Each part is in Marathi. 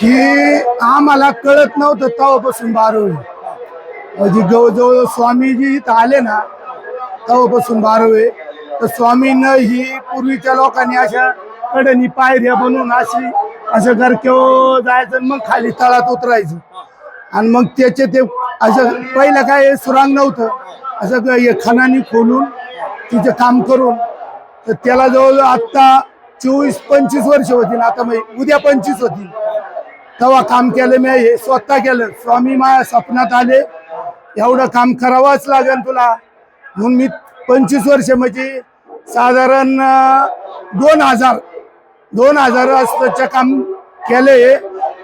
हे आम्हाला कळत नव्हतं तेव्हापासून बारावी म्हणजे जवळजवळ स्वामीजी इथं आले ना तेव्हापासून बारावे तर स्वामीनं ही पूर्वीच्या लोकांनी अशा कडनी पायऱ्या बनवून अशी असं गरक्यो जायचं आणि मग खाली तळात उतरायचं. आणि मग त्याचे ते असं पहिलं काय सुरांग नव्हतं. असं खणानी खोलून तिचं काम करून तर त्याला जवळजवळ आत्ता चोवीस पंचवीस वर्ष होतील. आता उद्या पंचवीस होतील. तेव्हा काम केलं मी हे स्वतः केलं. स्वामी माझ्या स्वप्नात आले. एवढं काम करावंच लागेल तुला. म्हणून मी पंचवीस वर्ष म्हणजे साधारण दोन हजार दोन हजार असतच्या काम केले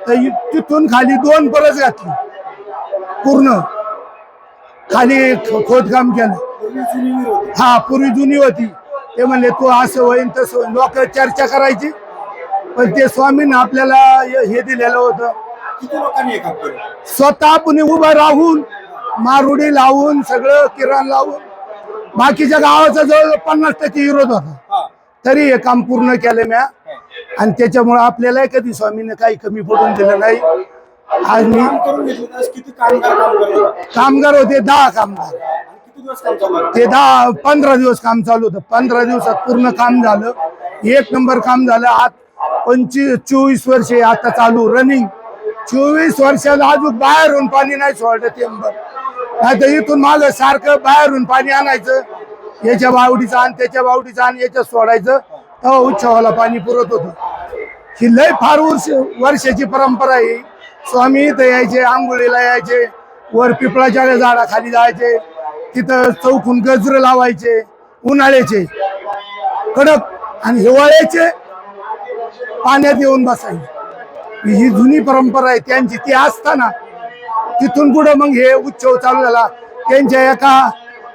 तर तिथून खाली दोन परत घातली. पूर्ण. खाली खोदकाम केलं. हा पूर्वी जुनी होती. ते म्हणले तू असं होईन तसं होईन. लोक चर्चा करायची. पण ते स्वामीनं आपल्याला हे दिलेलं होतं. स्वतः आपण उभं राहून मारुडी लावून सगळं किराण लावून बाकीच्या गावाचा जवळ पन्नास टक्के विरोध होता. तरी हे काम पूर्ण केलं म्या. आणि त्याच्यामुळे आपल्याला कधी स्वामीने काही कमी पडून दिलं नाही. आज मी कामगार होते? दहा कामगार? ते दहा पंधरा दिवस काम चालू होतं. पंधरा दिवसात पूर्ण काम झालं. एक नंबर काम झालं. आज पंचवीस चोवीस वर्षे आता चालू रनिंग चोवीस वर्षाला अजून बाहेरून पाणी नाही सोडलं टेंबर नाही तर इथून माझं सारखं बाहेरून पाणी आणायचं. याच्या बावडीचं आण त्याच्या बावडीचं आण याच्यात सोडायचं. तेव्हा उत्सवाला पाणी पुरत होतं. ही लय फार वर्ष वर्षाची परंपरा आहे. स्वामी इथं यायचे आंघोळीला यायचे वर पिपळाच्या झाडाखाली जायचे तिथं चौकून गजरं लावायचे उन्हाळ्याचे कडक आणि हिवाळ्याचे पाण्यात येऊन बसायची. ही जुनी परंपरा आहे त्यांची. ती असताना तिथून पुढे मग हे उत्सव चालू झाला. त्यांच्या एका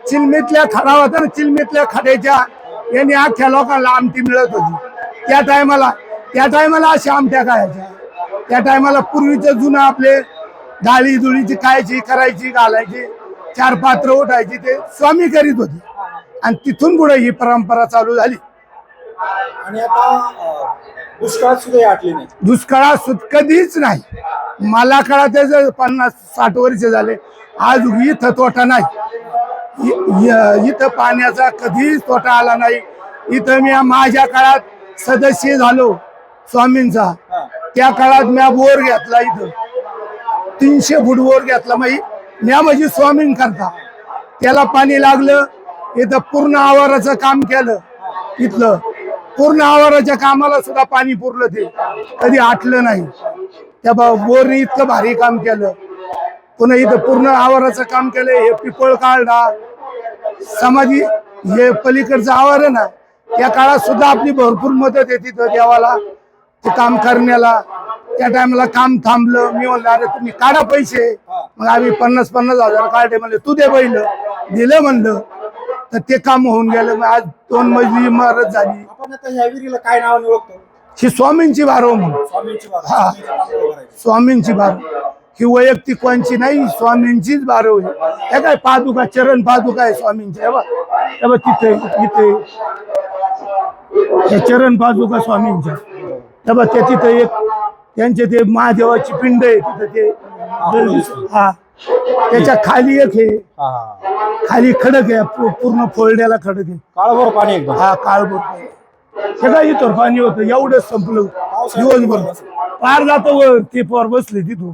चिलमीतल्या खडा होता ना चिलमीतल्या खड्याच्या यांनी अख्ख्या लोकांना आमटी मिळत होती. त्या टायमाला त्या टायमाला अशा आमट्या खायच्या. त्या टायमाला पूर्वीचं जुनं आपले डाळी दुळीची खायची करायची घालायची चार पात्र उठायची ते स्वामी करीत होते. आणि तिथून पुढे ही परंपरा चालू झाली. आणि आता दुष्काळात सुद्धा हे आटले नाही दुष्काळात कधीच नाही. मला काळात त्याचं पन्नास साठ वर्ष झाले आज इथं तोटा नाही. इ- इ- इथं पाण्याचा कधीच तोटा आला नाही. इथं मी माझ्या काळात सदस्य झालो स्वामींचा. हा. त्या काळात म्या बोर घेतला इथं. तीनशे फूट बोर घेतला. मग म्या म्हणजे स्वामीं करता त्याला पाणी लागलं इथं पूर्ण आवाराचं काम केलं इथलं. पूर्ण आवाराच्या कामाला सुद्धा पाणी पुरलं ते. कधी आटलं नाही. त्या बोरने इतकं भारी काम केलं. पुन्हा इथं पूर्ण आवाराचं काम केलं. हे पिपळ काढला. समाधी हे पलीकडचं आवार आहे ना त्या काळात सुद्धा आपली भरपूर मदत आहे तिथं देवाला ते काम करण्याला. त्या टायमाला काम थांबलं. मी म्हणलं अरे तुम्ही काढा पैसे. मग आम्ही पन्नास पन्नास हजार काढले. म्हणले तू दे पहिलं दिलं म्हणलं. तर ते काम होऊन गेलं. आज दोन मजली इमारत झाली. आपण आता ह्या विहिरीला काय नावाने ओळखतो? ही स्वामींची बारव म्हणून. हा. स्वामींचं बारव ही वैयक्तिक कोणची नाही स्वामींचीच बारव आहे हे काय पादुका चरण पादुका आहे स्वामींची. बघ. हे बघ तिथे इथे. हे चरण पादुका स्वामींच्या हे बघ त्या तिथे एक त्यांचे ते महादेवाची पिंड आहे तिथं ते. हा. त्याच्याखाली एक हा. खाली खडक आहे पूर्ण फोल्ड्याला खडक आहे. काळभोर पाणी एकदम हा काळभोर हे काय इथं पाणी होतं? एवढंच संपलं. दिवसभर. पार जातो वर ते पोर बसले तिथून.